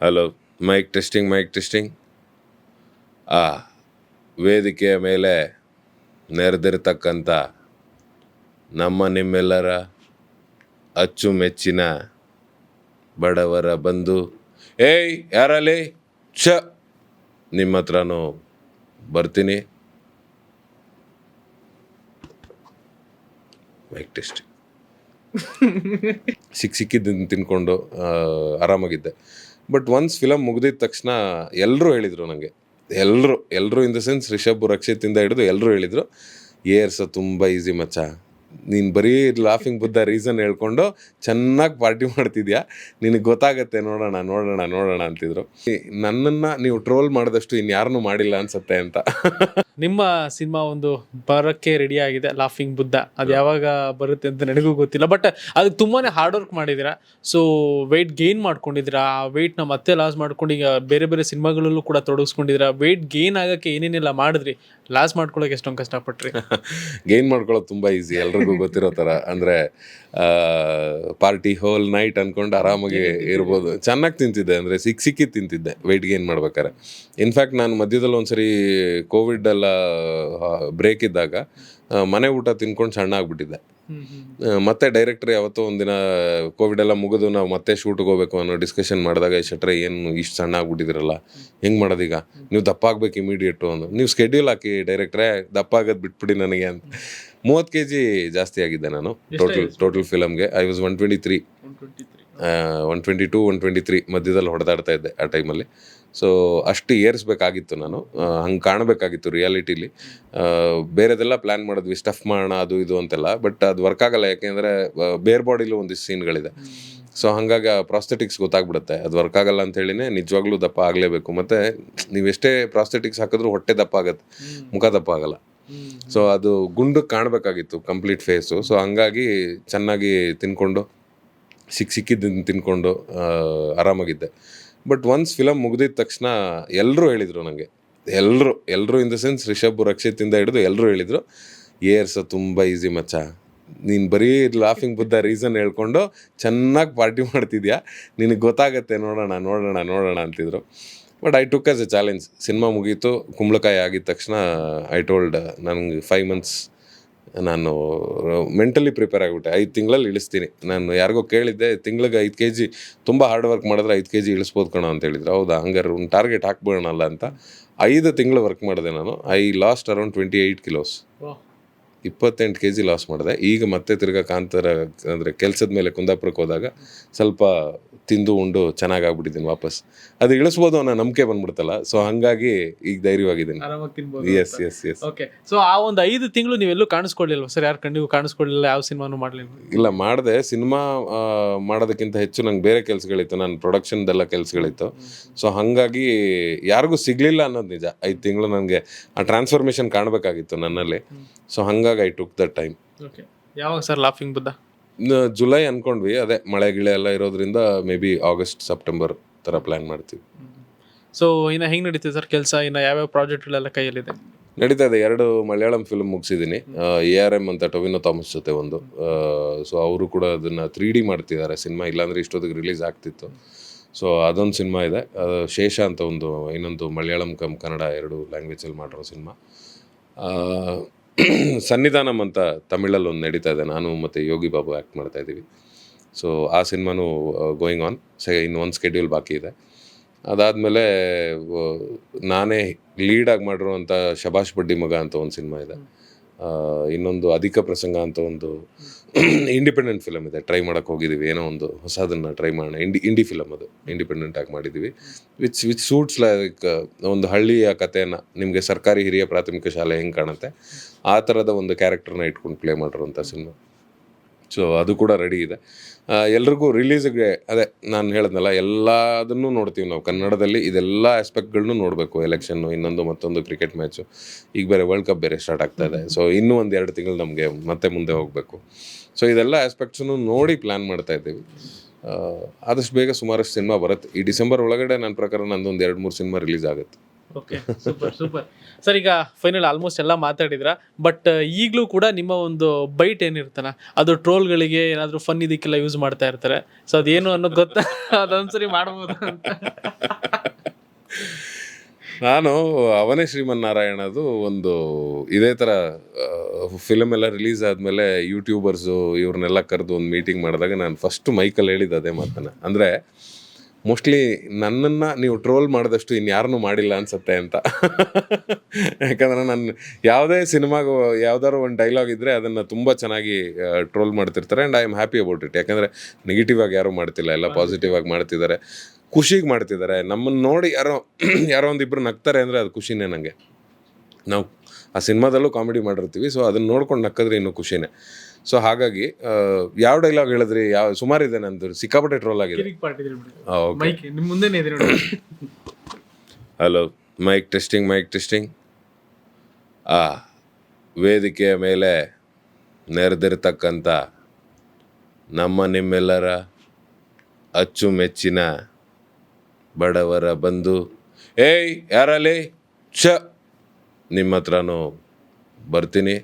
Hello mic testing mic testing ಆ ವೇದಿಕೆಯ ಮೇಲೆ ನೆರೆದಿರ್ತಕ್ಕಂಥ ನಮ್ಮ ನಿಮ್ಮೆಲ್ಲರ ಅಚ್ಚುಮೆಚ್ಚಿನ ಬಡವರ ಬಂಧು. ಏಯ್ ಯಾರಲ್ಲಿ? ಛ ನಿಮ್ಮ ಹತ್ರನೂ ಬರ್ತೀನಿ. ಮೈಕ್ ಟೆಸ್ಟಿಂಗ್ ಸಿಕ್ ಸಿಕ್ಕಿದ್ದನ್ನು ತಿನ್ಕೊಂಡು ಆರಾಮಾಗಿದ್ದೆ. ಬಟ್ ಒನ್ಸ್ ಫಿಲಮ್ ಮುಗಿದಿದ ತಕ್ಷಣ ಎಲ್ಲರೂ ಹೇಳಿದರು ನನಗೆ ಎಲ್ಲರೂ ಎಲ್ಲರೂ ಇನ್ ದ ಸೆನ್ಸ್ ರಿಷಬ್ ರಕ್ಷಿತಿಂದ ಹಿಡಿದು ಎಲ್ಲರೂ ಹೇಳಿದರು ಏರ್ಸ ತುಂಬ ಈಸಿ ಮಚ್ಚ. ನೀನು ಬರೀ ಲಾಫಿಂಗ್ ಬುದ್ಧ ರೀಸನ್ ಹೇಳ್ಕೊಂಡು ಚೆನ್ನಾಗಿ ಪಾರ್ಟಿ ಮಾಡ್ತಿದ್ಯಾ? ನಿನಗೆ ಗೊತ್ತಾಗತ್ತೆ ನೋಡೋಣ ನೋಡೋಣ ನೋಡೋಣ ಅಂತಿದ್ರು. ನನ್ನನ್ನು ನೀವು ಟ್ರೋಲ್ ಮಾಡಿದಷ್ಟು ಇನ್ಯಾರನ್ನೂ ಮಾಡಿಲ್ಲ ಅನ್ಸುತ್ತೆ ಅಂತ. ನಿಮ್ಮ ಸಿನಿಮಾ ಒಂದು ಬರೋಕ್ಕೆ ರೆಡಿ ಆಗಿದೆ ಲಾಫಿಂಗ್ ಬುದ್ಧ. ಅದು ಯಾವಾಗ ಬರುತ್ತೆ ಅಂತ ನನಗೂ ಗೊತ್ತಿಲ್ಲ ಬಟ್ ಅದಕ್ಕೆ ತುಂಬಾನೇ ಹಾರ್ಡ್ ವರ್ಕ್ ಮಾಡಿದ್ದೀರಾ? ಸೊ ವೆಯ್ಟ್ ಗೇನ್ ಮಾಡ್ಕೊಂಡಿದ್ದೀರಾ? ಆ ವೆಯ್ಟ್ನ ಮತ್ತೆ ಲಾಸ್ ಮಾಡ್ಕೊಂಡು ಈಗ ಬೇರೆ ಬೇರೆ ಸಿನಿಮಾಗಳಲ್ಲೂ ಕೂಡ ತೊಡಗಿಸ್ಕೊಂಡಿದ್ದೀರಾ? ವೆಯ್ಟ್ ಗೇನ್ ಆಗೋಕ್ಕೆ ಏನೇನೆಲ್ಲ ಮಾಡಿದ್ರಿ? ಲಾಸ್ ಮಾಡ್ಕೊಳ್ಳೋಕೆ ಎಷ್ಟೊಂದು ಕಷ್ಟಪಟ್ರಿ? ಗೇನ್ ಮಾಡ್ಕೊಳ್ಳೋದು ತುಂಬ ಈಸಿ ಎಲ್ರಿಗೂ ಗೊತ್ತಿರೋ ಥರ ಅಂದರೆ ಪಾರ್ಟಿ ಹೋಲ್ ನೈಟ್ ಅಂದ್ಕೊಂಡು ಆರಾಮಾಗಿ ಇರ್ಬೋದು. ಚೆನ್ನಾಗಿ ತಿಂತಿದ್ದೆ, ಅಂದರೆ ಸಿಕ್ ಸಿಕ್ಕಿ ತಿಂತಿದ್ದೆ. ವೆಯ್ಟ್ ಗೇನ್ ಮಾಡ್ಬೇಕಾರೆ ಇನ್ಫ್ಯಾಕ್ಟ್ ನಾನು ಮಧ್ಯದಲ್ಲಿ ಒಂದ್ಸರಿ ಕೋವಿಡ್ ಎಲ್ಲ ಬ್ರೇಕ್ ಇದ್ದಾಗ ಮನೆ ಊಟ ತಿನ್ಕೊಂಡು ಸಣ್ಣ ಆಗ್ಬಿಟ್ಟಿದ್ದೆ. ಮತ್ತೆ ಡೈರೆಕ್ಟರ್ ಯಾವತ್ತೋ ಒಂದಿನ ಕೋವಿಡ್ ಎಲ್ಲ ಮುಗಿದು ನಾವು ಮತ್ತೆ ಶೂಟ್ಗೆ ಹೋಗ್ಬೇಕು ಅನ್ನೋ ಡಿಸ್ಕಷನ್ ಮಾಡಿದಾಗ ಶೆಟ್ರೆ ಏನು ಇಷ್ಟು ಸಣ್ಣ ಆಗ್ಬಿಟ್ಟಿದ್ರಲ್ಲ, ಹೆಂಗೆ ಮಾಡೋದೀಗ? ನೀವು ದಪ್ಪ ಆಗ್ಬೇಕು ಇಮಿಡಿಯೇಟು ಅಂದು ನೀವು ಸ್ಕೆಡ್ಯೂಲ್ ಹಾಕಿ ಡೈರೆಕ್ಟ್ರೇ ದಪ್ಪ ಆಗೋದು ಬಿಟ್ಬಿಡಿ ನನಗೆ ಅಂತ. ಮೂವತ್ತು ಕೆ ಜಿ ಜಾಸ್ತಿ ಆಗಿದ್ದೆ ನಾನು. Total total ಫಿಲಮ್ಗೆ I was one twenty three one twenty two one twenty three ಮಧ್ಯದಲ್ಲಿ ಹೊಡೆದಾಡ್ತಾ ಇದ್ದೆ ಆ ಟೈಮಲ್ಲಿ ಸೊ ಅಷ್ಟು ಏರಿಸ್ಬೇಕಾಗಿತ್ತು ನಾನು. ಹಂಗೆ ಕಾಣಬೇಕಾಗಿತ್ತು ರಿಯಾಲಿಟಿಲಿ ಬೇರೆದೆಲ್ಲ ಪ್ಲ್ಯಾನ್ ಮಾಡಿದ್ವಿ ಸ್ಟಫ್ ಮಾಡೋಣ ಅದು ಇದು ಅಂತೆಲ್ಲ. ಬಟ್ ಅದು ವರ್ಕ್ ಆಗಲ್ಲ ಯಾಕೆಂದರೆ ಬೇರ್ ಬಾಡಿಲೂ ಒಂದಿಷ್ಟು ಸೀನ್ಗಳಿದೆ ಸೊ ಹಾಗಾಗಿ ಪ್ರಾಸ್ಥೆಟಿಕ್ಸ್ ಗೊತ್ತಾಗ್ಬಿಡುತ್ತೆ. ಅದು ವರ್ಕ್ ಆಗಲ್ಲ ಅಂತ ಹೇಳಿನೇ ನಿಜವಾಗ್ಲೂ ದಪ್ಪ ಆಗಲೇಬೇಕು. ಮತ್ತು ನೀವೆಷ್ಟೇ ಪ್ರಾಸ್ಥೆಟಿಕ್ಸ್ ಹಾಕಿದ್ರೂ ಹೊಟ್ಟೆ ದಪ್ಪ ಆಗುತ್ತೆ. ಮುಖ ದಪ್ಪ ಆಗಲ್ಲ. ಸೊ ಅದು ಗುಂಡು ಕಾಣಬೇಕಾಗಿತ್ತು ಕಂಪ್ಲೀಟ್ ಫೇಸು ಸೊ ಹಂಗಾಗಿ ಚೆನ್ನಾಗಿ ತಿನ್ಕೊಂಡು, ಸಿಕ್ ಸಿಕ್ಕಿದ್ದನ್ನು ತಿನ್ಕೊಂಡು ಆರಾಮಾಗಿದ್ದೆ. ಬಟ್ ಒನ್ಸ್ ಫಿಲಮ್ ಮುಗಿದಿದ ತಕ್ಷಣ ಎಲ್ಲರೂ ಹೇಳಿದರು ನನಗೆ ಎಲ್ಲರೂ ಎಲ್ಲರೂ ಇನ್ ದ ಸೆನ್ಸ್ ರಿಷಬ್ ರಕ್ಷಿತಿಂದ ಹಿಡಿದು ಎಲ್ಲರೂ ಹೇಳಿದರು ಏರ್ಸ ತುಂಬ ಈಸಿ ಮಚ್ಚ. ನೀನು ಬರೀ ಲಾಫಿಂಗ್ ಬುದ್ಧ ರೀಸನ್ ಹೇಳ್ಕೊಂಡು ಚೆನ್ನಾಗಿ ಪಾರ್ಟಿ ಮಾಡ್ತಿದ್ಯಾ? ನಿನಗೆ ಗೊತ್ತಾಗತ್ತೆ, ನೋಡೋಣ ನೋಡೋಣ ನೋಡೋಣ, ಅಂತಿದ್ರು. But I took as a challenge cinema ಮುಗೀತು, ಕುಂಬಳಕಾಯಿ ಆಗಿದ ತಕ್ಷಣ ಐ ಟೋಲ್ಡ್ ನನಗೆ ಫೈವ್ ಮಂತ್ಸ್ ನಾನು ಮೆಂಟಲಿ ಪ್ರಿಪೇರ್ ಆಗಿಬಿಟ್ಟೆ. ಐದು ತಿಂಗಳಲ್ಲಿ ಇಳಿಸ್ತೀನಿ. ನಾನು ಯಾರಿಗೋ ಕೇಳಿದ್ದೆ, ತಿಂಗ್ಳಿಗೆ ಐದು ಕೆ ಜಿ ತುಂಬ ಹಾರ್ಡ್ ವರ್ಕ್ ಮಾಡಿದ್ರೆ ಐದು ಕೆ ಜಿ ಇಳಿಸ್ಬೋದು ಕಣ ಅಂತ ಹೇಳಿದ್ರು. ಹೌದಾ? ಹಂಗಾರೆ ಒಂದು ಟಾರ್ಗೆಟ್ ಹಾಕ್ಬಿಡೋಣಲ್ಲ ಅಂತ ಐದು ತಿಂಗಳು ವರ್ಕ್ ಮಾಡಿದೆ ನಾನು. I lost around twenty eight kilos ಇಪ್ಪತ್ತೆಂಟು ಕೆ ಜಿ ಲಾಸ್ ಮಾಡಿದೆ. ಈಗ ಮತ್ತೆ ತಿರ್ಗಾ ಕಾಂತಾರ ಅಂದರೆ ಕೆಲಸದ ಮೇಲೆ ಕುಂದಾಪುರಕ್ಕೆ ಹೋದಾಗ ಸ್ವಲ್ಪ ತಿಂದು ಉಂಡು ಚೆನ್ನಾಗಿ ಆಗ್ಬಿಟ್ಟಿದ್ದೀನಿ ವಾಪಸ್. ಅದು ಇಳಿಸ್ಬೋದು ಅನ್ನೋ ನಂಬಿಕೆ ಬಂದ್ಬಿಡ್ತಲ್ಲ ಸೊ ಹಂಗಾಗಿ ಈಗ ಧೈರ್ಯವಾಗಿದ್ದೀನಿ. Yes yes yes okay so ಆ ಒಂದು ಐದು ತಿಂಗಳು ನೀವೆಲ್ಲೂ ಕಾಣಿಸ್ಕೊಳ್ಳಿಲ್ವ ಸರ್? ಯಾರು ಕಣ್ಣಿಗೂ ಕಾಣಿಸ್ಕೊಳ್ಳಿಲ್ಲ ಯಾವ ಸಿನಿಮಾನು ಮಾಡಲಿಲ್ಲ? ಇಲ್ಲ ಮಾಡಿದೆ. ಸಿನಿಮಾ ಮಾಡೋದಕ್ಕಿಂತ ಹೆಚ್ಚು ನಂಗೆ ಬೇರೆ ಕೆಲಸಗಳಿತ್ತು. ನಾನು ಪ್ರೊಡಕ್ಷನ್ದೆಲ್ಲ ಕೆಲಸಗಳಿತ್ತು. ಸೊ ಹಾಗಾಗಿ ಯಾರಿಗೂ ಸಿಗಲಿಲ್ಲ ಅನ್ನೋದು ನಿಜ. ಐದು ತಿಂಗಳು ನನಗೆ ಆ ಟ್ರಾನ್ಸ್ಫಾರ್ಮೇಷನ್ ಕಾಣಬೇಕಾಗಿತ್ತು ನನ್ನಲ್ಲಿ. ಸೊ ಹಾಗಾಗಿ I took the time okay ಯಾವಾಗ ಸರ್ ಲಾಫಿಂಗ್ ಬುದ್ಧ ಜುಲೈ ಅನ್ಕೊಂಡ್ವಿ ಅದೇ ಮಳೆ ಗಿಳೆ ಎಲ್ಲ ಇರೋದ್ರಿಂದ ಮೇ ಬಿ ಆಗಸ್ಟ್ ಸೆಪ್ಟೆಂಬರ್ ಥರ ಪ್ಲ್ಯಾನ್ ಮಾಡ್ತೀವಿ ಸೊ ಇನ್ನು ಹೆಂಗೆ ನಡೀತಿದೆ ಸರ್ ಕೆಲಸ? ಇನ್ನು ಯಾವ್ಯಾವ ಪ್ರಾಜೆಕ್ಟ್ಗಳೆಲ್ಲ ಕೈಯಲ್ಲಿದೆ? ನಡೀತಾ ಇದೆ ಎರಡು ಮಲಯಾಳಂ ಫಿಲ್ಮ್ ಮುಗಿಸಿದ್ದೀನಿ ಎ ಆರ್ ಎಂ ಅಂತ ಟೊವಿನೋ ಥಾಮಸ್ ಜೊತೆ ಒಂದು. ಸೊ ಅವರು ಕೂಡ ಅದನ್ನು ತ್ರೀ ಡಿ ಮಾಡ್ತಿದ್ದಾರೆ ಸಿನಿಮಾ ಇಲ್ಲಾಂದರೆ ಇಷ್ಟೊತ್ತಿಗೆ ರಿಲೀಸ್ ಆಗ್ತಿತ್ತು. ಸೊ ಅದೊಂದು ಸಿನಿಮಾ ಇದೆ. ಶೇಷ ಅಂತ ಒಂದು ಇನ್ನೊಂದು ಮಲಯಾಳಂ ಕಮ್ ಕನ್ನಡ ಎರಡು ಲ್ಯಾಂಗ್ವೇಜಲ್ಲಿ ಮಾಡಿರೋ ಸಿನಿಮಾ ಸನ್ನಿಧಾನಂ ಅಂತ ತಮಿಳಲ್ಲಿ ಒಂದು ನಡೀತಾ ಇದೆ. ನಾನು ಮತ್ತು ಯೋಗಿ ಬಾಬು ಆ್ಯಕ್ಟ್ ಮಾಡ್ತಾ ಇದ್ದೀವಿ. ಸೊ ಆ ಸಿನಿಮಾನು ಗೋಯಿಂಗ್ ಆನ್ ಸೆ, ಇನ್ನು ಒಂದು ಸ್ಕೆಡ್ಯೂಲ್ ಬಾಕಿ ಇದೆ. ಅದಾದಮೇಲೆ ನಾನೇ ಲೀಡಾಗಿ ಮಾಡಿರುವಂಥ ಶಬಾಷ್ ಬಡ್ಡಿ ಮಗ ಅಂತ ಒಂದು ಸಿನಿಮಾ ಇದೆ. ಇನ್ನೊಂದು ಅಧಿಕ ಪ್ರಸಂಗ ಅಂತ ಒಂದು ಇಂಡಿಪೆಂಡೆಂಟ್ ಫಿಲಮ್ ಇದೆ. ಟ್ರೈ ಮಾಡೋಕ್ಕೆ ಹೋಗಿದ್ದೀವಿ. ಏನೋ ಒಂದು ಹೊಸದನ್ನು ಟ್ರೈ ಮಾಡೋಣ. ಇಂಡಿ ಇಂಡಿ ಫಿಲಮ್ ಅದು. ಇಂಡಿಪೆಂಡೆಂಟ್ ಆಗಿ ಮಾಡಿದ್ದೀವಿ. ವಿಚ್ ವಿಚ್ ಸೂಟ್ಸ್ ಲೈಕ್ ಒಂದು ಹಳ್ಳಿಯ ಕಥೆಯನ್ನು ನಿಮಗೆ ಸರ್ಕಾರಿ ಹಿರಿಯ ಪ್ರಾಥಮಿಕ ಶಾಲೆ ಹೆಂಗೆ ಕಾಣುತ್ತೆ? ಆ ಥರದ ಒಂದು ಕ್ಯಾರೆಕ್ಟರ್ನ ಇಟ್ಕೊಂಡು ಪ್ಲೇ ಮಾಡಿರುವಂಥ ಸಿನಿಮಾ ಸೊ ಅದು ಕೂಡ ರೆಡಿ ಇದೆ. ಎಲ್ರಿಗೂ ರಿಲೀಸ್ಗೆ ಅದೇ ನಾನು ಹೇಳಿದ್ನಲ್ಲ, ಎಲ್ಲದನ್ನು ನೋಡ್ತೀವಿ ನಾವು. ಕನ್ನಡದಲ್ಲಿ ಇದೆಲ್ಲ ಆಸ್ಪೆಕ್ಟ್ಗಳನ್ನೂ ನೋಡಬೇಕು. ಎಲೆಕ್ಷನ್ನು ಇನ್ನೊಂದು, ಮತ್ತೊಂದು ಕ್ರಿಕೆಟ್ ಮ್ಯಾಚು ಈಗ ಬೇರೆ ವರ್ಲ್ಡ್ ಕಪ್ ಬೇರೆ ಸ್ಟಾರ್ಟ್ ಆಗ್ತಾ ಇದೆ. ಸೊ ಇನ್ನೂ ಒಂದು ಎರಡು ತಿಂಗಳು ನಮಗೆ ಮತ್ತೆ ಮುಂದೆ ಹೋಗಬೇಕು. ಸೊ ಇದೆಲ್ಲ ಆಸ್ಪೆಕ್ಟ್ಸನ್ನು ನೋಡಿ ಪ್ಲ್ಯಾನ್ ಮಾಡ್ತಾ ಇದ್ದೀವಿ. ಆದಷ್ಟು ಬೇಗ ಸುಮಾರಷ್ಟು ಸಿನಿಮಾ ಬರುತ್ತೆ. ಈ ಡಿಸೆಂಬರ್ ಒಳಗಡೆ ನನ್ನ ಪ್ರಕಾರ ನಂದೊಂದು ಎರಡು ಮೂರು ಸಿನಿಮಾ ರಿಲೀಸ್ ಆಗುತ್ತೆ. ಓಕೆ ಸೂಪರ್ ಸೂಪರ್ ಸರ್ ಈಗ ಫೈನಲ್ ಆಲ್ಮೋಸ್ಟ್ ಎಲ್ಲ ಮಾತಾಡಿದ್ರ ಬಟ್ ಈಗಲೂ ಕೂಡ ನಿಮ್ಮ ಒಂದು ಬೈಟ್ ಏನಿರ್ತಾನ ಅದು ಟ್ರೋಲ್ಗಳಿಗೆ ಏನಾದರೂ ಫನ್ ಇದಕ್ಕೆಲ್ಲ ಯೂಸ್ ಮಾಡ್ತಾ ಇರ್ತಾರೆ. ಸೊ ಅದೇನು ಅನ್ನೋದು ಗೊತ್ತಾ? ಅದೊಂದ್ಸರಿ ಮಾಡ್ಬೋದು ಅಂತ. ನಾನು ಅವನೇ ಶ್ರೀಮನ್ನಾರಾಯಣದು ಒಂದು ಇದೇ ಥರ ಫಿಲಮ್ ಎಲ್ಲ ರಿಲೀಸ್ ಆದಮೇಲೆ ಯೂಟ್ಯೂಬರ್ಸು ಇವ್ರನ್ನೆಲ್ಲ ಕರೆದು ಒಂದು ಮೀಟಿಂಗ್ ಮಾಡಿದಾಗ ನಾನು ಫಸ್ಟ್ ಮೈಕಲ್ಲಿ ಹೇಳಿದ್ದು ಅದೇ ಮಾತನ್ನ. ಅಂದರೆ ಮೋಸ್ಟ್ಲಿ ನನ್ನನ್ನು ನೀವು ಟ್ರೋಲ್ ಮಾಡಿದಷ್ಟು ಇನ್ಯಾರನ್ನೂ ಮಾಡಿಲ್ಲ ಅನ್ಸುತ್ತೆ ಅಂತ. ಯಾಕಂದರೆ ನಾನು ಯಾವುದೇ ಸಿನಿಮಾಗೂ ಯಾವ್ದಾದ್ರು ಒಂದು ಡೈಲಾಗ್ ಇದ್ದರೆ ಅದನ್ನು ತುಂಬ ಚೆನ್ನಾಗಿ ಟ್ರೋಲ್ ಮಾಡ್ತಿರ್ತಾರೆ and I am happy about it ಯಾಕಂದರೆ ನೆಗೆಟಿವ್ ಆಗಿ ಯಾರೂ ಮಾಡ್ತಿಲ್ಲ, ಎಲ್ಲ ಪಾಸಿಟಿವ್ ಆಗಿ ಮಾಡ್ತಿದ್ದಾರೆ. ಖುಷಿಗೆ ಮಾಡ್ತಿದ್ದಾರೆ. ನಮ್ಮನ್ನು ನೋಡಿ ಯಾರೋ ಯಾರೋ ಒಂದಿಬ್ಬರು ನಗ್ತಾರೆ ಅಂದರೆ ಅದು ಖುಷಿನೇ ನನಗೆ ನಾವು ಆ ಸಿನಿಮಾದಲ್ಲೂ ಕಾಮಿಡಿ ಮಾಡಿರ್ತೀವಿ ಸೊ ಅದನ್ನ ನೋಡ್ಕೊಂಡು ನಕ್ಕಿದ್ರೆ ಇನ್ನೂ ಖುಷಿನೇ. ಸೊ ಹಾಗಾಗಿ ಯಾವ ಡೈಲಾಗ್ ಹೇಳಿದ್ರಿ? ಯಾವ ಇದೆ ನಂದು ಸಿಕ್ಕಾಪಟ್ಟೆ ಟ್ರೋಲ್ ಆಗಿದೆ. Hello mic testing mic testing ಆ ವೇದಿಕೆಯ ಮೇಲೆ ನೆರೆದಿರ್ತಕ್ಕಂಥ ನಮ್ಮ ನಿಮ್ಮೆಲ್ಲರ ಅಚ್ಚುಮೆಚ್ಚಿನ ಬಡವರ ಬಂಧು. ಏಯ್ ಯಾರಲ್ಲಿ? ಛ! ನಿಮ್ಮ ಹತ್ರನೂ ಬರ್ತೀನಿ.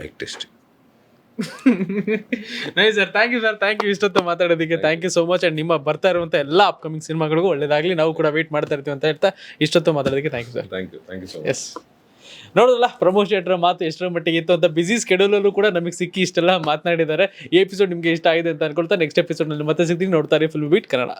ಮೈಕ್ ಟೆಸ್ಟ್ ನೈ sir thank you sir thank you ಇಷ್ಟೊತ್ತು ಮಾತಾಡೋದಕ್ಕೆ. Thank you so much and ನಿಮ್ಮ ಬರ್ತಾ ಇರುವಂಥ ಎಲ್ಲ ಅಪ್ಕಮಿಂಗ್ ಸಿನಿಮಾಗಳಿಗೂ ಒಳ್ಳೇದಾಗಲಿ. ನಾವು ಕೂಡ ವೇಟ್ ಮಾಡ್ತಾ ಇರ್ತೀವಿ ಅಂತ ಹೇಳ್ತಾ ಇಷ್ಟೊತ್ತು ಮಾತಾಡೋದಕ್ಕೆ thank you sir thank you thank you so yes ನೋಡೋದಲ್ಲ Pramod ಶೆಟ್ರ ಮಾತು ಎಷ್ಟರ ಮಟ್ಟಿಗೆ ಇತ್ತು ಅಂತ ಬಿಸಿ ಸ್ಕೆಡ್ಯೂಲಲ್ಲೂ ಕೂಡ ನಮಗೆ ಸಿಕ್ಕಿ ಇಷ್ಟೆಲ್ಲ ಮಾತನಾಡಿದ್ದಾರೆ. ಈ ಎಪಿಸೋಡ್ ನಿಮಗೆ ಇಷ್ಟ ಆಗಿದೆ ಅಂತ ಅನ್ಕೊಳ್ತಾ ನೆಕ್ಸ್ಟ್ ಎಪಿಸೋಡ್ನಲ್ಲಿ ಮತ್ತೆ ಸಿಗ್ತೀನಿ. ನೋಡ್ತಾರೆ ಫುಲ್ ಬೀಟ್ ಕನ್ನಡ